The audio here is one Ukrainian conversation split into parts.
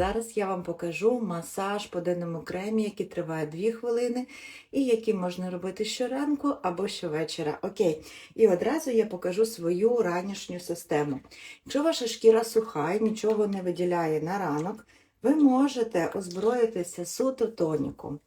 Зараз я вам покажу масаж по денному кремі, який триває 2 хвилини, і який можна робити щоранку або щовечора. Окей. І одразу я покажу свою ранішню систему. Якщо ваша шкіра суха і нічого не виділяє на ранок, ви можете озброїтися суто тоніком.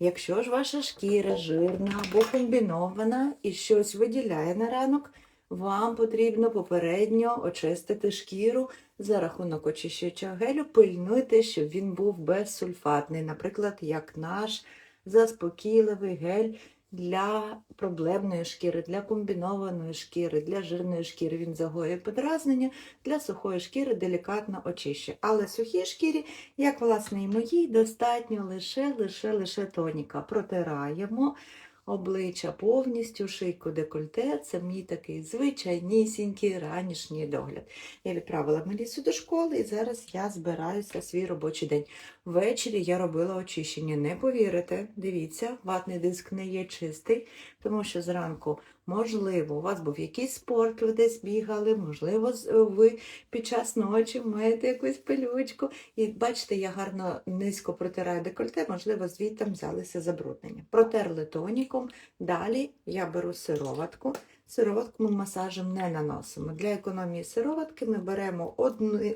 Якщо ж ваша шкіра жирна або комбінована і щось виділяє на ранок, вам потрібно попередньо очистити шкіру за рахунок очищуючого гелю. Пильнуйте, щоб він був безсульфатний, наприклад, як наш заспокійливий гель для проблемної шкіри, для комбінованої шкіри, для жирної шкіри він загоює подразнення, для сухої шкіри делікатно очищує. Але сухій шкірі, як власне і моїй, достатньо лише лише лише тоніка. Протираємо обличчя повністю, шийку декольте. Це мій такий звичайнісінький ранішній догляд. Я відправила Мелісу до школи і зараз я збираюся свій робочий день. Ввечері я робила очищення. Не повірите, дивіться, ватний диск не є чистий, тому що зранку, можливо, у вас був якийсь спорт, ви десь бігали, можливо, ви під час ночі маєте якусь пилючку. І бачите, я гарно низько протираю декольте, можливо, звідти взялися забруднення. Протерли тоніком. Далі я беру сироватку. Сироватку ми масажем не наносимо. Для економії сироватки ми беремо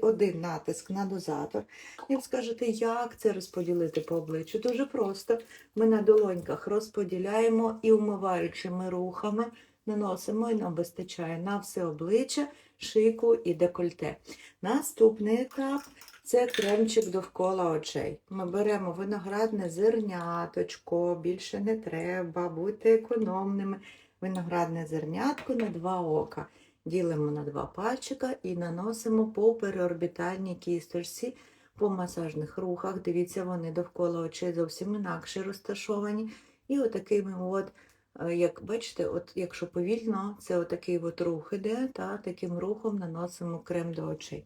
один натиск на дозатор. І скажете, як це розподілити по обличчю? Дуже просто. Ми на долоньках розподіляємо і умиваючими рухами наносимо, і нам вистачає на все обличчя, шийку і декольте. Наступний етап це кремчик довкола очей. Ми беремо виноградне зерняточко, більше не треба, будьте економними. Виноградне зернятко на два ока. Ділимо на два пальчика і наносимо по переорбітальній кісточці по масажних рухах. Дивіться, вони довкола очей зовсім інакше розташовані. І отакими от, е, як бачите, от якщо повільно, це отакий от рух іде, та таким рухом наносимо крем до очей.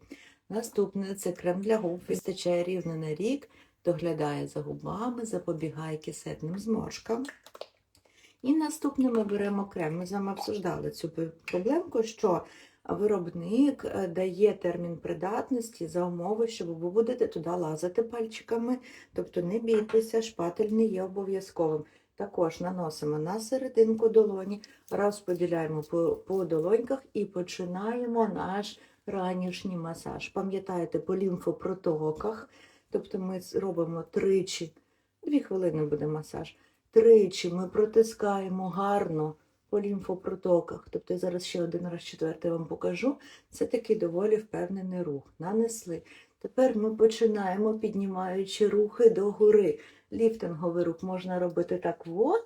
Наступне це крем для губ, вистачає рівно на рік, доглядає за губами, запобігає кисетним зморшкам. І наступне ми беремо крем. Ми з вами обсуждали цю проблемку, що виробник е, дає термін придатності за умови, що ви будете туди лазити пальчиками, тобто не бійтеся, шпатель не є обов'язковим. Також наносимо на серединку долоні, розподіляємо по, по долоньках і починаємо наш ранішній масаж. Пам'ятаєте, по лімфопротоках, тобто ми робимо тричі, дві хвилини буде масаж. Тричі ми протискаємо гарно по лімфопротоках. Тобто я зараз ще один раз четвертий вам покажу. Це такий доволі впевнений рух. Нанесли. Тепер ми починаємо, піднімаючи рухи догори. Ліфтинговий рух можна робити так от,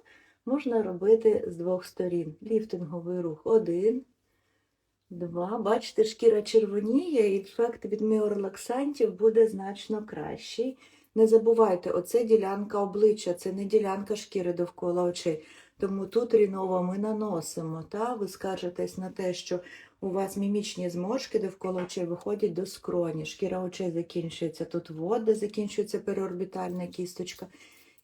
можна робити з двох сторін. Ліфтинговий рух один, два. Бачите, шкіра червоніє, і ефект від міорелаксантів буде значно кращий. Не забувайте, оце ділянка обличчя, це не ділянка шкіри довкола очей. Тому тут ріново ми наносимо. Та? Ви скаржитесь на те, що у вас мімічні зморшки довкола очей виходять до скроні. Шкіра очей закінчується тут вот, де закінчується переорбітальна кісточка.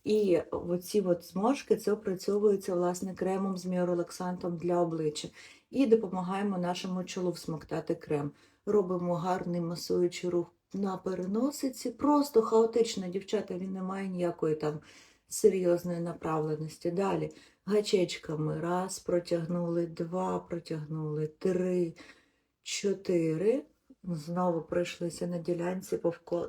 І оці от зморшки це опрацьовується власне кремом з міорелаксантом для обличчя. І допомагаємо нашому чолу всмоктати крем. Робимо гарний масуючий рух на переносиці. Просто хаотично, дівчата, він не має ніякої там серйозної направленості. Далі гачечками раз протягнули, два протягнули, три, чотири. Знову пройшлися на ділянці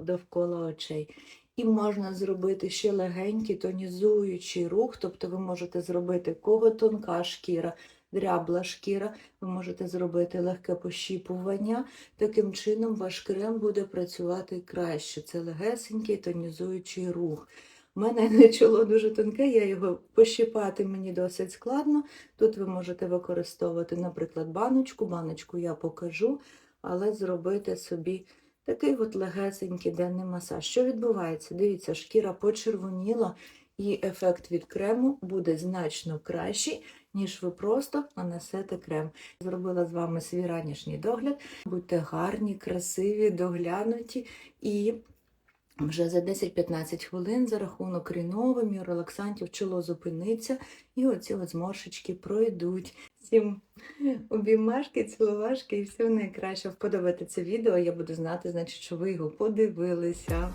довкола очей. І можна зробити ще легенький тонізуючий рух, тобто ви можете зробити кого тонка шкіра, дрябла шкіра, ви можете зробити легке пощіпування. Таким чином ваш крем буде працювати краще. Це легесенький тонізуючий рух. У мене не чоло дуже тонке, я його пощипати мені досить складно. Тут ви можете використовувати, наприклад, баночку. Баночку я покажу, але зробити собі такий от легесенький денний масаж. Що відбувається? Дивіться, шкіра почервоніла, і ефект від крему буде значно кращий, ніж ви просто нанесете крем. Зробила з вами свій ранішній догляд. Будьте гарні, красиві, доглянуті і вже за 10-15 хвилин за рахунок ріновим релаксантів чоло зупиниться, і оці от зморшечки пройдуть. Всім обіймашки, цілувашки і всього найкращого. Вподобайте це відео, я буду знати, значить, що ви його подивилися.